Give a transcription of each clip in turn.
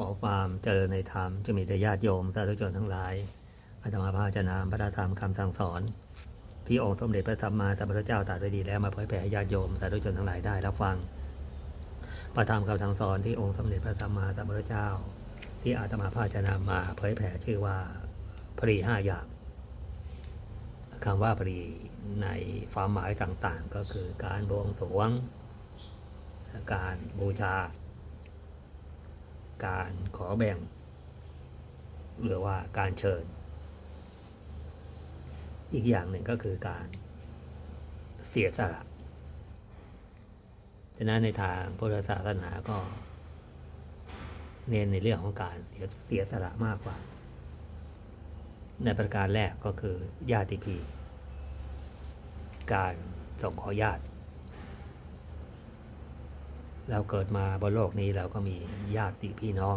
ขอความเจริญในธรรมจะมีแต่ญาติโยมสาธุชนทั้งหลายอาตมาภาจะนำพระธรรมคำสั่งสอนที่องค์สมเด็จพระสัมมาสัมพุทธเจ้าตรัสไว้ดีแล้วมาเผยแผ่ให้ญาติโยมสาธุชนทั้งหลายได้รับฟังพระธรรมคำสั่งสอนที่องค์สมเด็จพระสัมมาสัมพุทธเจ้า ที่อาตมาภาจะนำมาเผยแผ่ชื่อว่าปรีห้าอย่างคำว่าปรีในความหมายต่างๆ ก็คือการบวงสรวง การบูชา การขอแบ่ง หรือว่าการเชิญ อีกอย่างหนึ่งก็คือการเสียสละฉะนั้นในทางพุทธศาสนาก็ เน้นในเรื่องของการเสียเสียสละมากกว่า ในประการแรกก็คือญาติพี่การส่งขอญาติ เราเกิดมาบนโลกนี้เราก็มีญาติพี่น้อง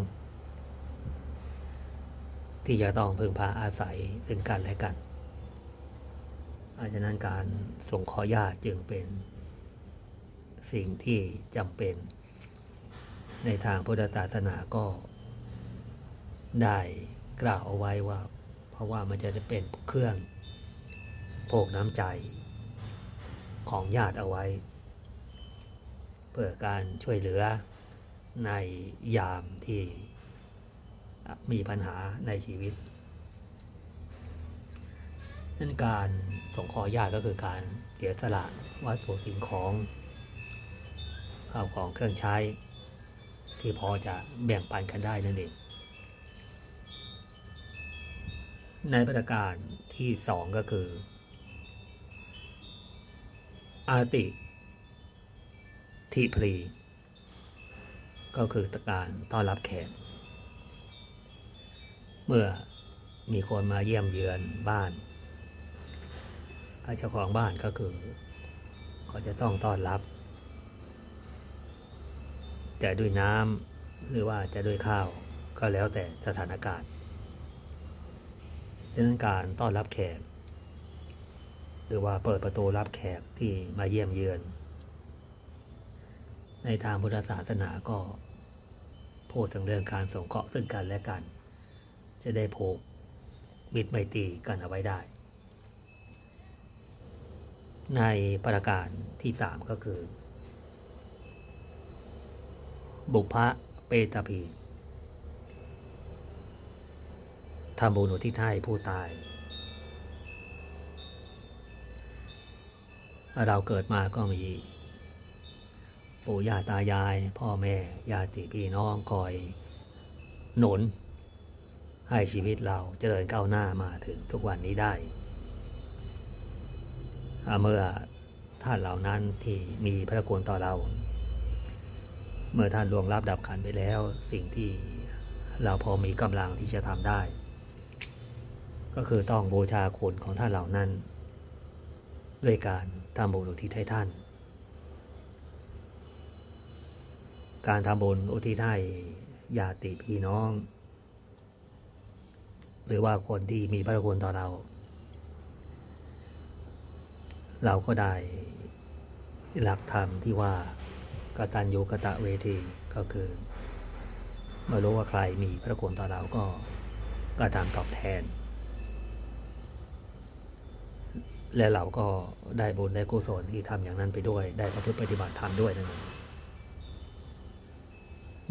ที่จะต้องพึ่งพาอาศัยซึ่งกันและกันอาฉะนั้นการส่งขอญาติจึงเป็นสิ่งที่จำเป็น ในทางพุทธศาสนาก็ได้กล่าวเอาไว้ว่า เพราะว่ามันจะจะเป็นเครื่องโภกน้ำใจของญาติเอาไว้ เพื่อการช่วยเหลือในยามที่มีปัญหาในชีวิต นั่นการส่งขอญาติก็คือการเสียสละวัตถุสิ่งของข้าวของเครื่องใช้ ที่พอจะแบ่งปันกันได้นั่นเอง ในประการที่สองก็คือ อาติ ทิพรีก็คือการต้อนรับแขก เมื่อมีคนมาเยี่ยมเยือนบ้านเจ้าของบ้านก็คือเขาจะต้องต้อนรับ จะด้วยน้ำหรือว่าจะด้วยข้าวก็แล้วแต่สถานการณ์ดังนั้นการต้อนรับแขก หรือว่าเปิดประตูรับแขกที่มาเยี่ยมเยือน ในทางพุทธศาสนาก็พูดถึงเรื่องการสงเคราะห์ซึ่งกันและกัน จะได้ผูกมิตรไมตรีกันเอาไว้ได้ ในประการที่สามก็คือ บุพะเปตพีทำบุญอุทิศให้ผู้ตาย เราเกิดมาก็มี ปู่ย่าตายาย พ่อแม่ญาติพี่น้องคอยหนุน ให้ชีวิตเราเจริญก้าวหน้ามาถึงทุกวันนี้ได้ เมื่อท่านเหล่านั้นที่มีพระคุณต่อเรา เมื่อท่านล่วงลับดับขันไปแล้ว สิ่งที่เราพอมีกำลังที่จะทำได้ ก็คือต้องบูชาคุณของท่านเหล่านั้น ด้วยการทำบุญอุทิศให้ท่าน การทำบุญอุทิศให้ญาติพี่น้อง หรือว่าคนที่มีพระคุณต่อเรา เราก็ได้หลักธรรมที่ว่ากตัญญูกะตะเวทีก็คือเมื่อรู้ว่าใครมีพระคุณต่อเราก็กระทำตอบแทน และเราก็ได้บุญได้กุศลที่ทำอย่างนั้นไปด้วย ได้ประพฤติปฏิบัติธรรมด้วยนั่นเอง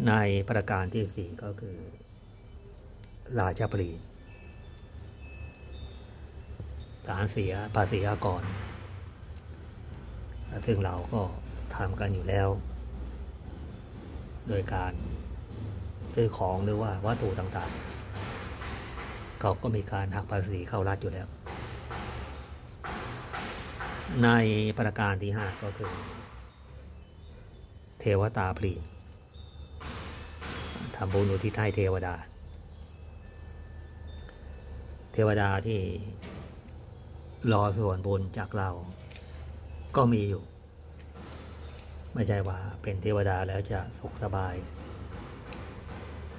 ในประการที่สี่ก็คือราชปรีการเสียภาษีอากร ซึ่งเราก็ทำกันอยู่แล้ว โดยการซื้อของหรือว่าวัตถุต่างๆ เขาก็มีการหักภาษีเข้ารัฐอยู่แล้ว ในประการที่ห้าก็คือ เทวตาพรี ทำบุญอุทิศให้เทวดา เทวดาที่รอส่วนบุญจากเรา ก็มีอยู่ ไม่ใช่ว่าเป็นเทวดาแล้วจะสุขสบาย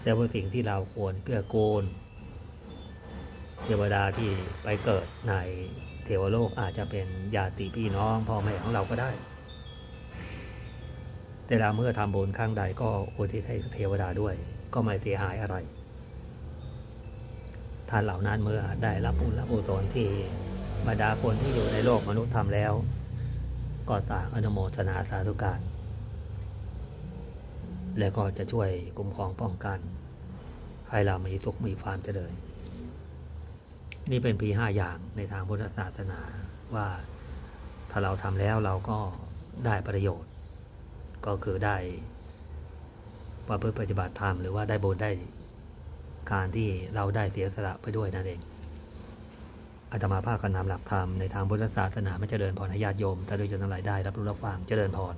แต่ว่าสิ่งที่เราควรเกื้อกูล เทวดาที่ไปเกิดในเทวโลกอาจจะเป็นญาติพี่น้องพ่อแม่ของเราก็ได้ แต่เราเมื่อทำบุญครั้งใดก็อุทิศให้เทวดาด้วย ก็ไม่เสียหายอะไร ท่านเหล่านั้นเมื่อได้รับบุญรับกุศลที่บรรดาคนที่อยู่ในโลกมนุษย์ทำแล้ว ก็ต่างอนุโมทนาสาธุการ และก็จะช่วยคุ้มครองป้องกัน ให้เรามีสุขมีความเจริญ นี่เป็นพีห้าอย่างในทางพุทธศาสนาว่าถ้าเราทำแล้วเราก็ได้ประโยชน์ ก็คือได้ ประพฤติปฏิบัติธรรมหรือว่าได้บุญได้การที่เราได้เสียสละไปด้วยนั่นเองอาตมาภาคกันนำหลักธรรมในทางพุทธศาสนาไม่เจริญพรให้ญาติโยมแต่โดยจะทั้งหลายได้รับรู้รับฟังเจริญพร